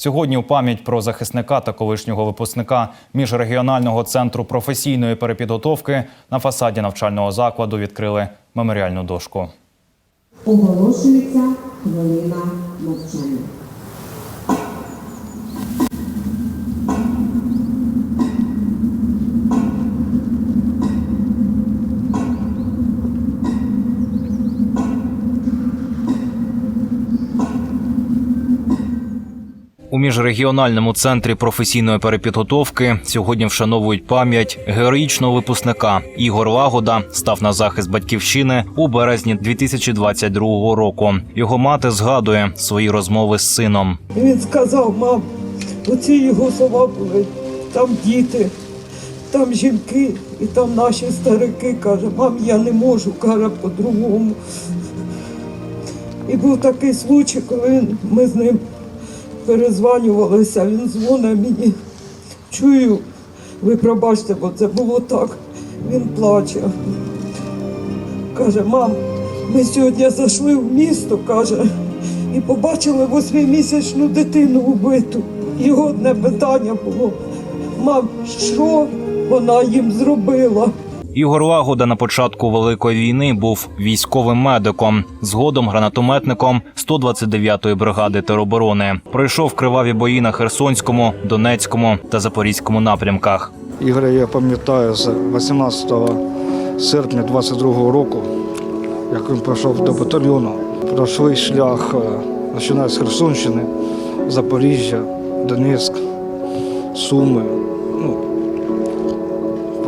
Сьогодні у пам'ять про захисника та колишнього випускника міжрегіонального центру професійної перепідготовки на фасаді навчального закладу відкрили меморіальну дошку. Оголошується хвилина мовчання. У міжрегіональному центрі професійної перепідготовки сьогодні вшановують пам'ять героїчного випускника. Ігор Лагода став на захист батьківщини у березні 2022 року. Його мати згадує свої розмови з сином. Він сказав, мам, оці його слова були, там діти, там жінки і там наші старики. Каже, мам, я не можу, каже, по-другому. І був такий случай, коли ми з ним перезванювалися, він дзвонить мені. Чую, ви пробачте, бо це було так. Він плаче. Каже, мам, ми сьогодні зайшли в місто, каже, і побачили восьмимісячну дитину вбиту. Його одне питання було: мам, що вона їм зробила? Ігор Лагода на початку великої війни був військовим медиком, згодом гранатометником 129-ї бригади тероборони. Пройшов криваві бої на Херсонському, Донецькому та Запорізькому напрямках. Ігоря я пам'ятаю з 18 серпня 22 року, як він прийшов до батальйону. Пройшли шлях, е, починаючи з Херсонщини, Запоріжжя, Донецьк, Суми. Ну,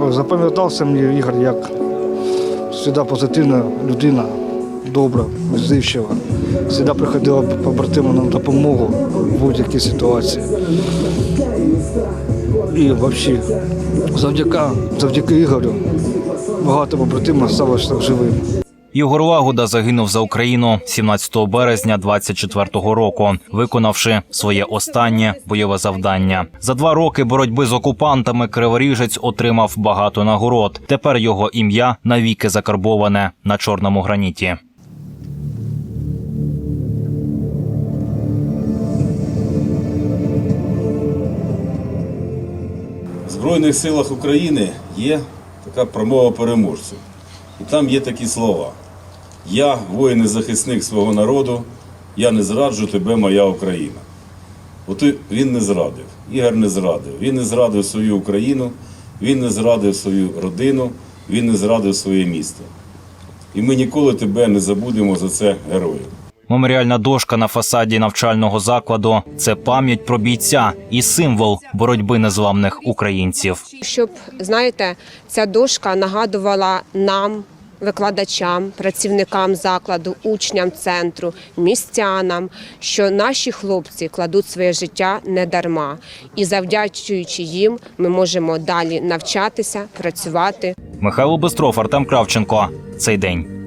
запам'ятався мені Ігор як завжди позитивна людина, добра, відзивчива. Завжди приходила побратима на допомогу в будь-якій ситуації. І взагалі, завдяки, завдяки Ігорю багато побратимів залишилося живими. Ігор Лагода загинув за Україну 17 березня 24-го року, виконавши своє останнє бойове завдання. За два роки боротьби з окупантами Криворіжець отримав багато нагород. Тепер його ім'я навіки закарбоване на чорному граніті. В Збройних силах України є така промова переможців. І там є такі слова: Я, воїн і захисник свого народу, я не зраджу тебе, моя Україна. От він не зрадив, Ігор не зрадив. Він не зрадив свою Україну, він не зрадив свою родину, він не зрадив своє місто. І ми ніколи тебе не забудемо за це героїв. Меморіальна дошка на фасаді навчального закладу це пам'ять про бійця і символ боротьби незламних українців. щоб знаєте, ця дошка нагадувала нам, викладачам, працівникам закладу, учням центру, містянам, що наші хлопці кладуть своє життя не дарма, і завдячуючи їм, ми можемо далі навчатися, працювати. Михайло Бистров, Артем Кравченко. Цей день.